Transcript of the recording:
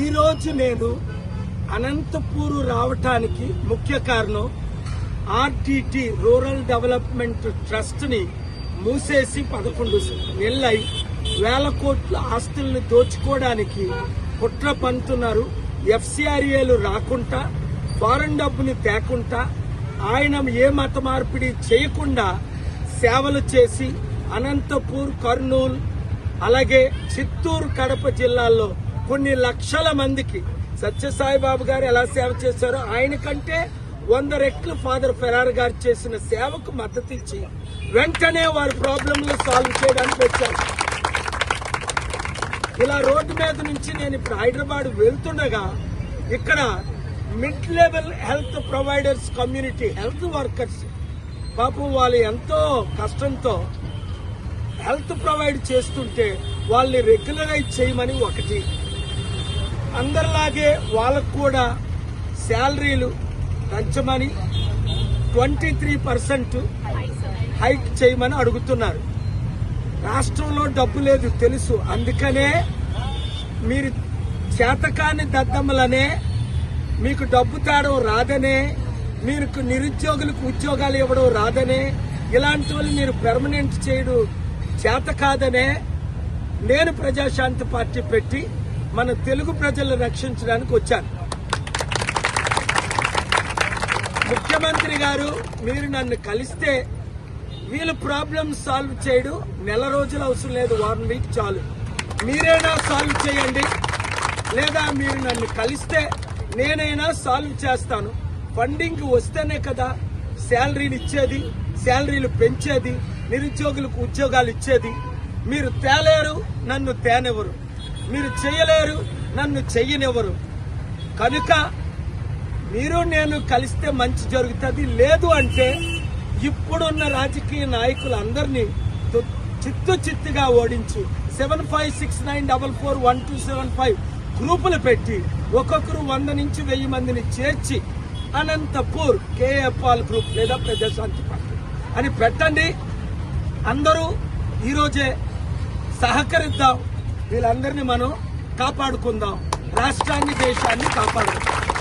ఈరోజు నేను అనంతపూర్ రావటానికి ముఖ్య కారణం ఆర్టీటీ రూరల్ డెవలప్మెంట్ ట్రస్ట్ని మూసేసి పదకొండు నెలలై వేల కోట్ల ఆస్తుల్ని దోచుకోవడానికి కుట్ర పంతున్నారు ఎఫ్సిఆర్ఏలు రాకుండా ఫారెన్ డబ్బుని తేకుండా ఆయన ఏ మత మార్పిడి చేయకుండా సేవలు చేసి అనంతపూర్ కర్నూలు అలాగే చిత్తూరు కడప జిల్లాల్లో కొన్ని లక్షల మందికి సత్యసాయిబాబు గారు ఎలా సేవ చేశారో ఆయన కంటే వంద రెట్లు ఫాదర్ ఫెరార్ గారు చేసిన సేవకు మద్దతు ఇచ్చి వెంటనే వారి ప్రాబ్లంలు సాల్వ్ చేయడానికి వచ్చారు. ఇలా రోడ్డు మీద నుంచి నేను ఇప్పుడు హైదరాబాద్ వెళ్తుండగా ఇక్కడ mid level health providers community health workers పాపం వాళ్ళు ఎంతో కష్టంతో హెల్త్ ప్రొవైడ్ చేస్తుంటే వాళ్ళని రెగ్యులరైజ్ చేయమని ఒకటి అందరిలాగే వాళ్ళకు కూడా శాలరీలు పెంచమని ట్వంటీ త్రీ పర్సెంట్ హైక్ చేయమని అడుగుతున్నారు. రాష్ట్రంలో డబ్బు లేదు తెలుసు. అందుకనే మీరు చేతకాని దద్దమ్మలనే మీకు డబ్బు తేడం రాదనే మీకు నిరుద్యోగులకు ఉద్యోగాలు ఇవ్వడం రాదనే ఇలాంటి వాళ్ళు మీరు పెర్మనెంట్ చేయడం చేత కాదనే నేను ప్రజాశాంతి పార్టీ పెట్టి మన తెలుగు ప్రజలను రక్షించడానికి వచ్చాను. ముఖ్యమంత్రి గారు మీరు నన్ను కలిస్తే వీళ్ళు ప్రాబ్లం సాల్వ్ చేయడం. నెల రోజులు అవసరం లేదు వన్ వీక్ చాలు. మీరైనా సాల్వ్ చేయండి. లేదా మీరు నన్ను కలిస్తే నేనైనా సాల్వ్ చేస్తాను. ఫండింగ్ వస్తేనే కదా శాలరీలు ఇచ్చేది శాలరీలు పెంచేది నిరుద్యోగులకు ఉద్యోగాలు ఇచ్చేది. మీరు తేలేరు నన్ను తేనెవరు మీరు చేయలేరు నన్ను చెయ్యనివ్వరు. కనుక మీరు నేను కలిస్తే మంచి జరుగుతుంది. లేదు అంటే ఇప్పుడున్న రాజకీయ నాయకులందరినీ చిత్తు చిత్తుగా ఓడించి. Seven five six nine double four one two seven five గ్రూపులు పెట్టి ఒక్కొక్కరు వంద నుంచి వెయ్యి మందిని చేర్చి అనంతపూర్ కేఎఫ్ఆల్ గ్రూప్ లేదా ప్రజాశాంతి పార్టీ అని పెట్టండి. అందరూ ఈరోజే సహకరిద్దాం. వీళ్ళందరినీ మనం కాపాడుకుందాం. రాష్ట్రాన్ని దేశాన్ని కాపాడుకుందాం.